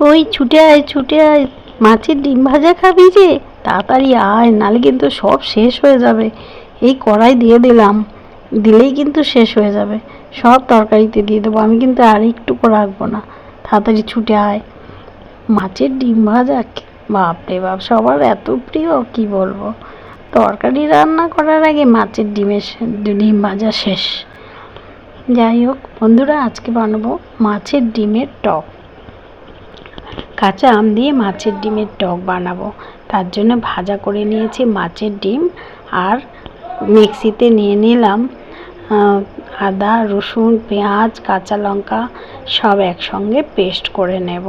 ওই ছুটে আয় ছুটে আয়। মাছের ডিম ভাজা খাবি যে? তাড়াতাড়ি আয় নালে কিন্তু সব শেষ হয়ে যাবে। এই কড়াই দিয়ে দিলাম। দিলেই কিন্তু শেষ হয়ে যাবে। সব তরকারিতে দিয়ে দেবো। আমি কিন্তু আর একটুকু রাখব না। তাড়াতাড়ি ছুটে আয়। মাছের ডিম ভাজা বাপরে বাপ, সবার এত প্রিয়, কি বলব? তরকারি রান্না করার আগে মাছের ডিমের ডিম ভাজা শেষ। যাই হোক, বন্ধুরা, আজকে বানাবো মাছের ডিমের টক। কাঁচা আম দিয়ে মাছের ডিমের টক বানাবো। তার জন্য ভাজা করে নিয়েছি মাছের ডিম আর মিক্সিতে নিয়ে নিলাম আদা, রসুন, পেঁয়াজ, কাঁচা লঙ্কা সব একসঙ্গে পেস্ট করে নেব।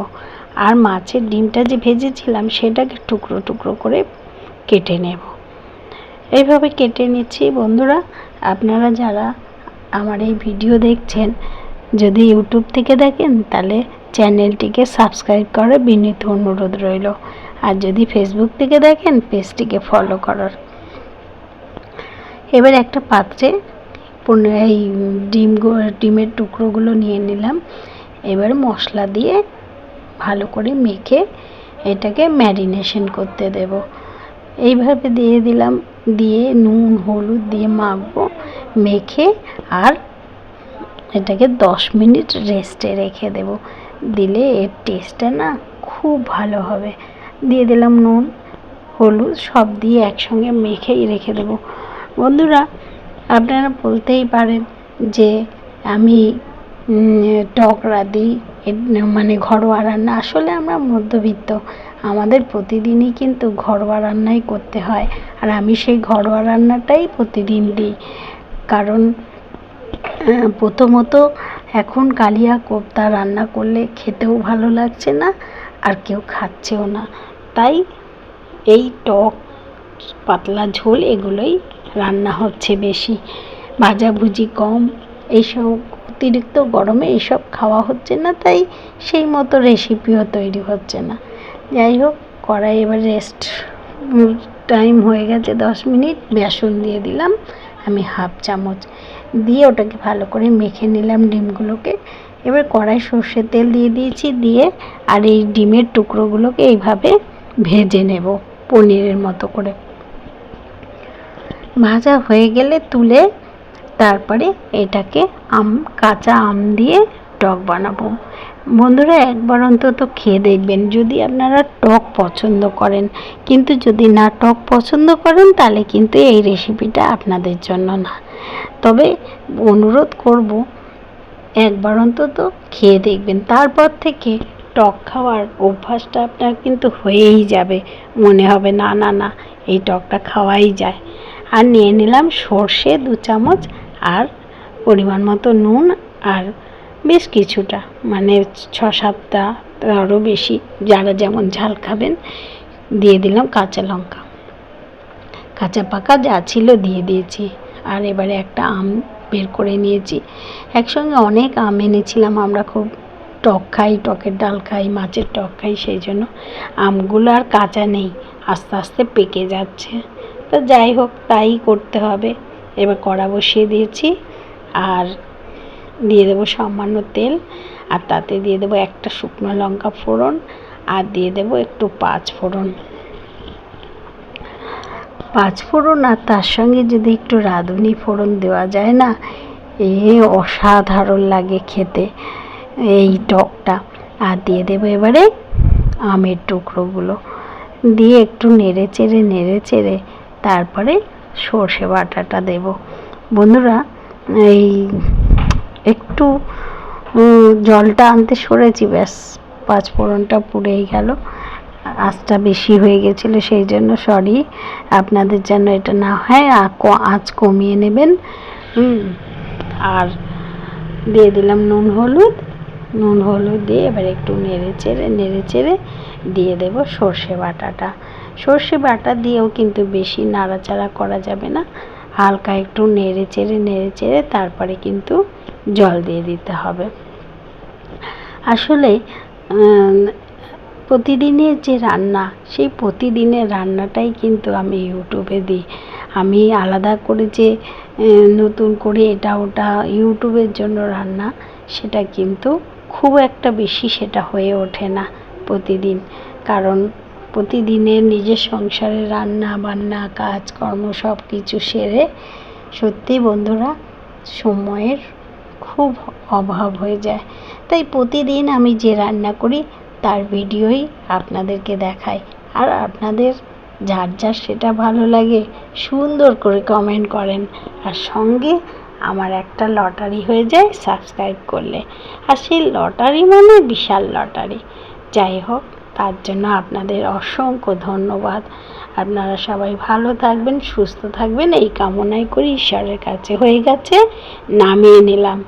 আর মাছের ডিমটা যে ভেজেছিলাম সেটাকে টুকরো টুকরো করে কেটে নেব। এইভাবে কেটে নিচ্ছি বন্ধুরা। আপনারা যারা আমার এই ভিডিও দেখছেন, যদি ইউটিউব থেকে দেখেন তাহলে চ্যানেলটিকে সাবস্ক্রাইব করে বিনীত অনুরোধ রইল। আর যদি ফেসবুক থেকে দেখেন, পেজটিকে ফলো করার। এবার একটা পাত্রে এই ডিম ডিমের টুকরোগুলো নিয়ে নিলাম। এবার মশলা দিয়ে ভালো করে মেখে এটাকে ম্যারিনেশন করতে দেব। এইভাবে দিয়ে দিলাম, দিয়ে নুন, হলুদ দিয়ে মাখবো, মেখে আর এটাকে দশ মিনিট রেস্টে রেখে দেব। দিলে এর টেস্টটা না খুব ভালো হবে। দিয়ে দিলাম নুন হলুদ সব দিয়ে একসঙ্গে মেখেই রেখে দেবো। বন্ধুরা আপনারা বলতেই পারেন যে আমি উম, টক রাঁধি মানে ঘরোয়া রান্না। আসলে আমরা মধ্যবিত্ত আমাদের প্রতিদিনই কিন্তু ঘরোয়া রান্নাই করতে হয়। আর আমি সেই ঘরোয়া রান্নাটাই প্রতিদিন দিই। কারণ প্রথমত এখন কালিয়া কোপ্তা রান্না করলে খেতেও ভালো লাগছে না, আর কেউ খাচ্ছেও না। তাই এই টক, পাতলা ঝোল এগুলোই রান্না হচ্ছে বেশি। ভাজাভুজি কম, এইসব অতিরিক্ত গরমে এইসব খাওয়া হচ্ছে না, তাই সেই মতো রেসিপিও তৈরি হচ্ছে না। যাই হোক, কড়াই এবার রেস্ট টাইম হয়ে গেছে দশ মিনিট। বেসন দিয়ে দিলাম, আমি হাফ চামচ। দিয়ে ওটাকে ভালো করে মেখে নিলাম ডিমগুলোকে। এবার কড়াই সর্ষের তেল দিয়ে দিয়েছি, দিয়ে আর এই ডিমের টুকরোগুলোকে এইভাবে ভেজে নেব পনিরের মতো করে। ভাজা হয়ে গেলে তুলে তারপরে এটাকে আম, কাঁচা আম দিয়ে টক বানাবো। বন্ধুরা, একবার অন্তত খেয়ে দেখবেন। যদি আপনারা টক পছন্দ করেন, কিন্তু যদি না টক পছন্দ করেন, তাহলে কিন্তু এই রেসিপিটা আপনাদের জন্য না। তবে অনুরোধ করব, একবার অন্তত খেয়ে দেখবেন। তারপর থেকে টক খাওয়ার অভ্যাসটা আপনার কিন্তু হয়েই যাবে। মনে হবে, না না না, এই টকটা খাওয়াই যায়। আর নিয়ে নিলাম সর্ষে দু চামচ আর পরিমাণ মতো নুন আর বেশ কিছুটা। মানে ছ সাতটা আরও বেশি। যারা যেমন ঝাল খাবেন, দিয়ে দিলাম কাঁচা লঙ্কা। কাঁচা পাকা যা ছিল দিয়ে দিয়েছি। আর এবারে একটা আম বের করে নিয়েছি। একসঙ্গে অনেক আম এনেছিলাম, আমরা খুব টক খাই, টকের ডাল খাই, মাছের টক খাই, সেই জন্য আমগুলো আর কাঁচা নেই, আস্তে আস্তে পেকে যাচ্ছে। তো যাই হোক, তাই করতে হবে। এবার কড়া বসিয়ে দিয়েছি আর দিয়ে দেবো সামান্য তেল, আর তাতে দিয়ে দেবো একটা শুকনো লঙ্কা ফোড়ন, আর দিয়ে দেবো একটু পাঁচ ফোড়ন। পাঁচ ফোড়ন আর তার সঙ্গে যদি একটু রাঁধুনি ফোড়ন দেওয়া যায় না, এ অসাধারণ লাগে খেতে। এই টকটা। আর দিয়ে দেবো এবারে আমের টুকরোগুলো। দিয়ে একটু নেড়ে চেড়ে নেড়ে চেড়ে তারপরে সর্ষে বাটাটা দেব। বন্ধুরা, এই একটু জলটা আনতে সরেছি, ব্যাস, পাঁচ ফোড়নটা পুড়েই গেল। আঁচটা বেশি হয়ে গেছিল, সেই জন্য সরি আপনাদের যেন এটা না হয় আঁচ কমিয়ে নেবেন। আর দিয়ে দিলাম নুন হলুদ। নুন হলুদ দিয়ে এবার একটু নেড়ে চেড়ে নেড়ে চেড়ে দিয়ে দেব সর্ষে বাটাটা। সর্ষে বাটা দিয়েও কিন্তু বেশি নাড়াচাড়া করা যাবে না। হালকা একটু নেড়ে চেড়ে নেড়ে চেড়ে তারপরে কিন্তু জল দিয়ে দিতে হবে। আসলে প্রতিদিনের যে রান্না, সেই প্রতিদিনের রান্নাটাই কিন্তু আমি ইউটিউবে দিই। আমি আলাদা করে যে নতুন করে এটা ওটা ইউটিউবের জন্য রান্না, সেটা কিন্তু খুব একটা বেশি সেটা হয়ে ওঠে না প্রতিদিন। কারণ প্রতিদিনের নিজের সংসারে রান্না বান্না, কাজকর্ম সব কিছু সেরে সত্যি বন্ধুরা সময়ের খুব অভাব হয়ে যায়। তাই প্রতিদিন আমি যে রান্না করি তার ভিডিওই আপনাদেরকে দেখাই আর আপনাদের যার যার সেটা ভালো লাগে, সুন্দর করে কমেন্ট করেন। আর সঙ্গে আমার একটা লটারি হয়ে যায় সাবস্ক্রাইব করলে। আর সেই লটারি মানে বিশাল লটারি যাই হোক, তার জন্য আপনাদের অসংখ্য ধন্যবাদ। আপনারা সবাই ভালো থাকবেন, সুস্থ থাকবেন। এই কামনাই করি ঈশ্বরের কাছে হয়ে গেছে, নামিয়ে নিলাম।